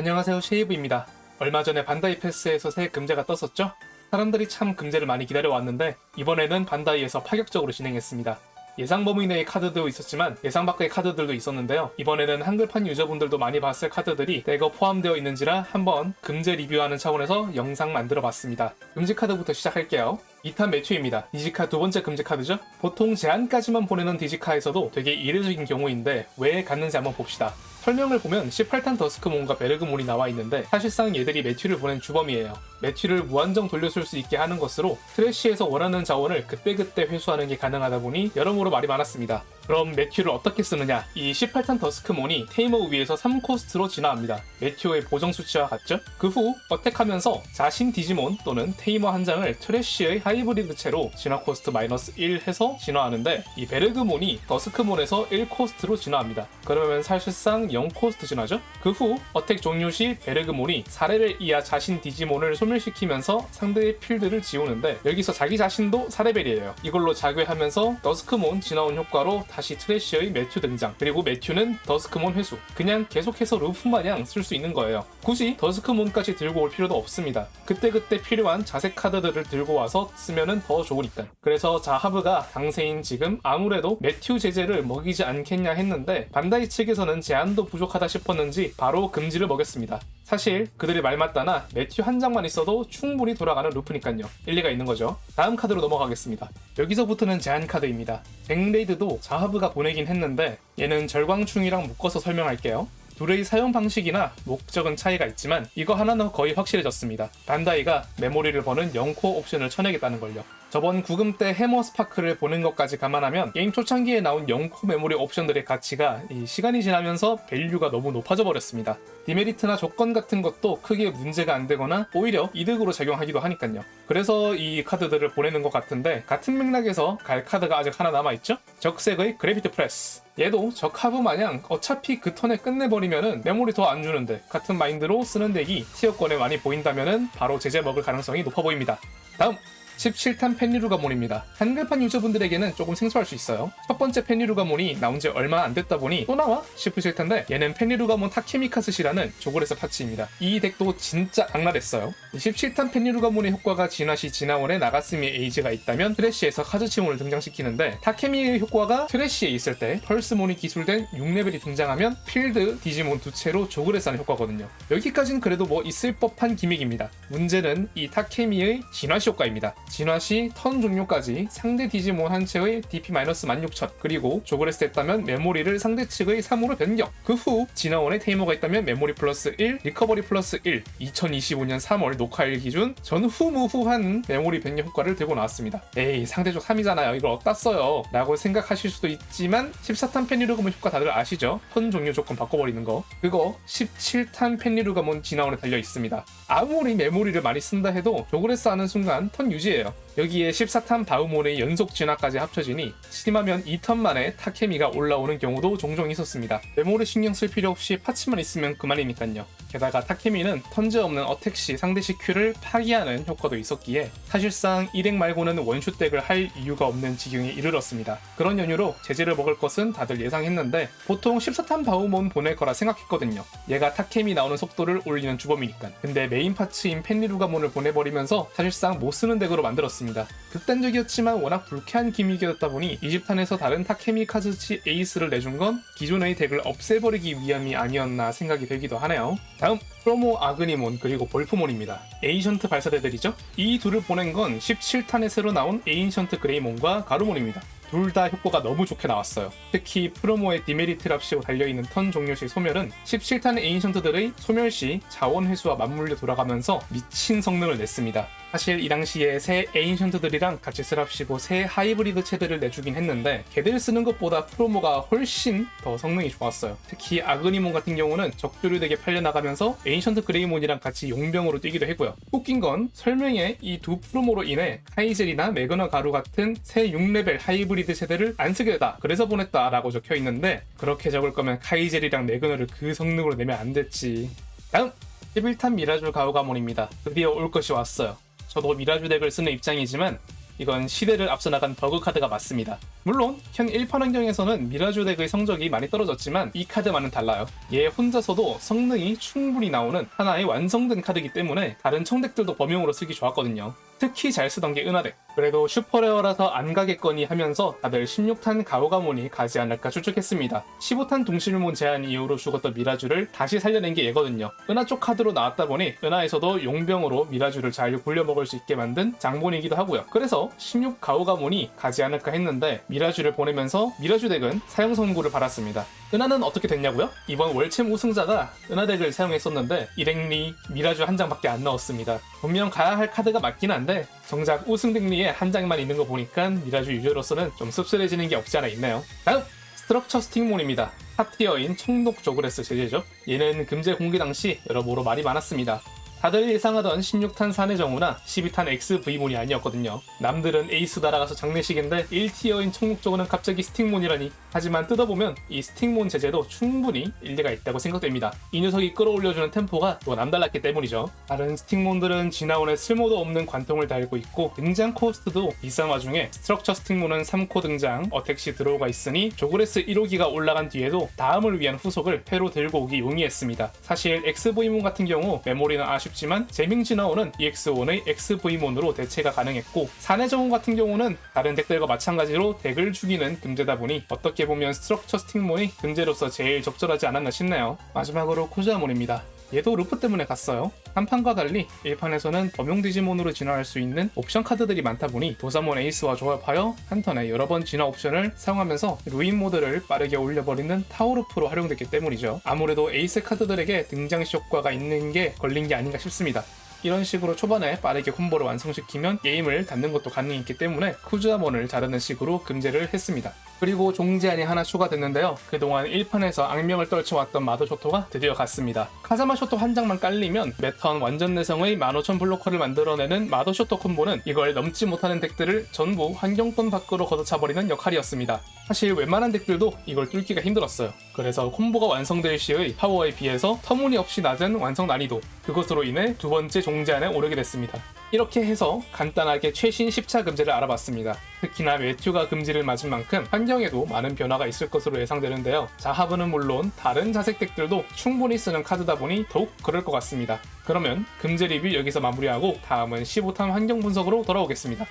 안녕하세요 쉐이브입니다. 얼마 전에 반다이 패스에서 새 금제가 떴었죠? 사람들이 참 금제를 많이 기다려왔는데 이번에는 반다이에서 파격적으로 진행했습니다. 예상 범위 내의 카드도 있었지만 예상 밖의 카드들도 있었는데요. 이번에는 한글판 유저분들도 많이 봤을 카드들이 대거 포함되어 있는지라 한번 금제 리뷰하는 차원에서 영상 만들어 봤습니다. 금지 카드부터 시작할게요. 2탄 매튜입니다. 디지카 두 번째 금지 카드죠? 보통 제한까지만 보내는 디지카에서도 되게 이례적인 경우인데 왜 갔는지 한번 봅시다. 설명을 보면 18탄 더스크몬과 베르그몬이 나와 있는데 사실상 얘들이 매튜를 보낸 주범이에요. 매튜를 무한정 돌려쓸 수 있게 하는 것으로 트래쉬에서 원하는 자원을 그때그때 회수하는 게 가능하다 보니 여러모로 말이 많았습니다. 그럼 매튜를 어떻게 쓰느냐? 이 18탄 더스크몬이 테이머 위에서 3코스트로 진화합니다. 매튜의 보정 수치와 같죠? 그 후 어택하면서 자신 디지몬 또는 테이머 한 장을 트래쉬의 하이브리드 채로 진화 코스트 마이너스 1 해서 진화하는데 이 베르그몬이 더스크몬에서 1코스트로 진화합니다. 그러면 사실상 0코스트 진화죠? 그 후 어택 종료 시 베르그몬이 4레벨 이하 자신 디지몬을 소멸시키면서 상대의 필드를 지우는데 여기서 자기 자신도 4레벨이에요. 이걸로 자괴하면서 더스크몬 진화온 효과로 다시 트래쉬의 매튜 등장 그리고 매튜는 더스크몬 회수 그냥 계속해서 루프 마냥 쓸 수 있는 거예요. 굳이 더스크몬까지 들고 올 필요도 없습니다. 그때그때 필요한 자색 카드들을 들고 와서 쓰면은 더 좋으니까. 그래서 자하브가 당세인 지금 아무래도 매튜 제재를 먹이지 않겠냐 했는데 반다이 측에서는 제한도 부족하다 싶었는지 바로 금지를 먹였습니다. 사실 그들의 말 맞다나 매튜 한 장만 있어도 충분히 돌아가는 루프니까요. 일리가 있는 거죠. 다음 카드로 넘어가겠습니다. 여기서부터는 제한 카드입니다. 쟁레이드도 자하브가 보내긴 했는데 얘는 절광충이랑 묶어서 설명할게요. 둘의 사용 방식이나 목적은 차이가 있지만 이거 하나는 거의 확실해졌습니다. 반다이가 메모리를 버는 0코 옵션을 쳐내겠다는 걸요. 저번 구금 때 해머 스파크를 보는 것까지 감안하면 게임 초창기에 나온 0코 메모리 옵션들의 가치가 이 시간이 지나면서 밸류가 너무 높아져 버렸습니다. 디메리트나 조건 같은 것도 크게 문제가 안 되거나 오히려 이득으로 작용하기도 하니까요. 그래서 이 카드들을 보내는 것 같은데 같은 맥락에서 갈 카드가 아직 하나 남아있죠? 적색의 그래비티 프레스. 얘도 적하브 마냥 어차피 그 턴에 끝내버리면은 메모리 더 안 주는데 같은 마인드로 쓰는 덱이 티어권에 많이 보인다면은 바로 제재 먹을 가능성이 높아 보입니다. 다음 17탄 펜리루가몬입니다. 한글판 유저분들에게는 조금 생소할 수 있어요. 첫 번째 펜리루가몬이 나온 지 얼마 안 됐다 보니 또 나와? 싶으실 텐데 얘는 펜리루가몬 타케미카스시라는 조골에서 파츠입니다. 이 덱도 진짜 악랄했어요. 17탄 펜리루가몬의 효과가 진화시 진화원에 나가스미 에이지가 있다면 트래쉬에서 카즈치몬을 등장시키는데 타케미의 효과가 트래쉬에 있을 때 펄스몬이 기술된 6레벨이 등장하면 필드 디지몬 두 채로 싸는 효과거든요. 여기까지는 그래도 뭐 있을 법한 기믹입니다. 문제는 이 타케미의 진화시 효과입니다. 진화 시 턴 종료까지 상대 디지몬 한 채의 DP-16,000 그리고 조그레스 했다면 메모리를 상대 측의 3으로 변경. 그 후 진화원에 테이머가 있다면 메모리 플러스 1, 리커버리 플러스 1 2025년 3월 녹화일 기준 전후 무후한 메모리 변경 효과를 들고 나왔습니다. 에이 상대적 3이잖아요. 이걸 어디다 써요? 라고 생각하실 수도 있지만 14탄 펜리루가몬 효과 다들 아시죠? 턴 종료 조건 바꿔버리는 거. 그거 17탄 펜리루가몬 진화원에 달려 있습니다. 아무리 메모리를 많이 쓴다 해도 조그레스 하는 순간 턴 유지 해요 여기에 14탄 바우몬의 연속 진화까지 합쳐지니 심하면 2턴 만에 타케미가 올라오는 경우도 종종 있었습니다. 메모리 신경 쓸 필요 없이 파츠만 있으면 그만이니까요. 게다가 타케미는 턴제 없는 어택 시 상대 CQ를 파기하는 효과도 있었기에 사실상 일행 말고는 원슈 덱을 할 이유가 없는 지경에 이르렀습니다. 그런 연유로 제재를 먹을 것은 다들 예상했는데 보통 14탄 바우몬 보낼 거라 생각했거든요. 얘가 타케미 나오는 속도를 올리는 주범이니까. 근데 메인 파츠인 펜리루가몬을 보내버리면서 사실상 못 쓰는 덱으로 만들었습니다. 극단적이었지만 워낙 불쾌한 기믹이었다 보니 20탄에서 다른 타케미 카즈치 에이스를 내준 건 기존의 덱을 없애버리기 위함이 아니었나 생각이 들기도 하네요. 다음 프로모 아그니몬 그리고 볼프몬입니다. 에이션트 발사대들이죠? 이 둘을 보낸 건 17탄에 새로 나온 에인션트 그레이몬과 가루몬입니다. 둘 다 효과가 너무 좋게 나왔어요. 특히 프로모의 디메리트 랍시로 달려있는 턴 종료 시 소멸은 17탄 에인션트들의 소멸 시 자원 회수와 맞물려 돌아가면서 미친 성능을 냈습니다. 사실 이 당시에 새 에인션트들이랑 같이 스랍시고 새 하이브리드 체들을 내주긴 했는데 걔들 쓰는 것보다 프로모가 훨씬 더 성능이 좋았어요. 특히 아그니몬 같은 경우는 적조류 되게 팔려나가면서 에인션트 그레이몬이랑 같이 용병으로 뛰기도 했고요. 웃긴 건 설명에 이 두 프로모로 인해 카이젤이나 매거너 가루 같은 새 6레벨 하이브리드 세대를 안 쓰게 되다. 그래서 보냈다라고 적혀 있는데 그렇게 적을 거면 카이젤이랑 매거너를 그 성능으로 내면 안 됐지. 다음 11탄 미라줄 가오가몬입니다. 드디어 올 것이 왔어요. 저도 미라주 덱을 쓰는 입장이지만 이건 시대를 앞서 나간 버그 카드가 맞습니다. 물론 현 1판 환경에서는 미라주 덱의 성적이 많이 떨어졌지만 이 카드만은 달라요. 얘 혼자서도 성능이 충분히 나오는 하나의 완성된 카드이기 때문에 다른 청덱들도 범용으로 쓰기 좋았거든요. 특히 잘 쓰던 게 은하덱. 그래도 슈퍼레어라서 안 가겠거니 하면서 다들 16탄 가오가몬이 가지 않을까 추측했습니다. 15탄 동실몬 제한 이후로 죽었던 미라주를 다시 살려낸 게 얘거든요. 은하 쪽 카드로 나왔다 보니 은하에서도 용병으로 미라주를 잘 굴려먹을 수 있게 만든 장본이기도 하고요. 그래서 16 가오가몬이 가지 않을까 했는데 미 라주를 보내면서 미라주 덱은 사용 선고를 받았습니다. 은하는 어떻게 됐냐고요? 이번 월챔 우승자가 은하 덱을 사용했었는데 일행리 미라주 한 장밖에 안 넣었습니다. 분명 가야 할 카드가 맞긴 한데 정작 우승 덱리에 한 장만 있는 거 보니까 미라주 유저로서는 좀 씁쓸해지는 게 없지 않아 있네요. 다음 스트럭처 스틱몬입니다. 탑티어인 청록 조그레스 제재죠. 얘는 금제 공개 당시 여러모로 말이 많았습니다. 다들 예상하던 16탄 산의 정우나 12탄 XV몬이 아니었거든요. 남들은 에이스 날아가서 장례식인데 1티어인 청록조그는 갑자기 스틱몬이라니. 하지만 뜯어보면 이 스틱몬 제재도 충분히 일리가 있다고 생각됩니다. 이 녀석이 끌어올려주는 템포가 또 남달랐기 때문이죠. 다른 스틱몬들은 지나온에 쓸모도 없는 관통을 달고 있고 등장 코스트도 비싼 와중에 스트럭처 스틱몬은 3코 등장, 어택시 들어오가 있으니 조그레스 1호기가 올라간 뒤에도 다음을 위한 후속을 회로 들고 오기 용이했습니다. 사실 XV몬 같은 경우 메모리는 아쉽 지만 제밍지 나오는 EX1의 XV몬으로 대체가 가능했고 사내정우 같은 경우는 다른 덱들과 마찬가지로 덱을 죽이는 금제다 보니 어떻게 보면 스트럭처 스틱몬이 금제로서 제일 적절하지 않았나 싶네요. 마지막으로 코즈아몬입니다. 얘도 루프 때문에 갔어요. 한 판과 달리 1판에서는 범용 디지몬으로 진화할 수 있는 옵션 카드들이 많다 보니 도사몬 에이스와 조합하여 한 턴에 여러 번 진화 옵션을 사용하면서 루인 모드를 빠르게 올려버리는 타워루프로 활용됐기 때문이죠. 아무래도 에이스 카드들에게 등장시 효과가 있는 게 걸린 게 아닌가 싶습니다. 이런 식으로 초반에 빠르게 콤보를 완성시키면 게임을 닫는 것도 가능했기 때문에 쿠즈아몬을 자르는 식으로 금제를 했습니다. 그리고 종제한이 하나 추가됐는데요. 그동안 1판에서 악명을 떨쳐왔던 마도 쇼토가 드디어 갔습니다. 카자마 쇼토 한 장만 깔리면 매턴 완전 내성의 15,000 블로커를 만들어내는 마도 쇼토 콤보는 이걸 넘지 못하는 덱들을 전부 환경권 밖으로 걷어차버리는 역할이었습니다. 사실 웬만한 덱들도 이걸 뚫기가 힘들었어요. 그래서 콤보가 완성될 시의 파워에 비해서 터무니없이 낮은 완성 난이도, 그것으로 인해 두 번째 종제한에 오르게 됐습니다. 이렇게 해서 간단하게 최신 10차 금지를 알아봤습니다. 특히나 매튜가 금지를 맞은 만큼 환경에도 많은 변화가 있을 것으로 예상되는데요. 자하브는 물론 다른 자색 덱들도 충분히 쓰는 카드다 보니 더욱 그럴 것 같습니다. 그러면 금제 리뷰 여기서 마무리하고 다음은 15탄 환경 분석으로 돌아오겠습니다.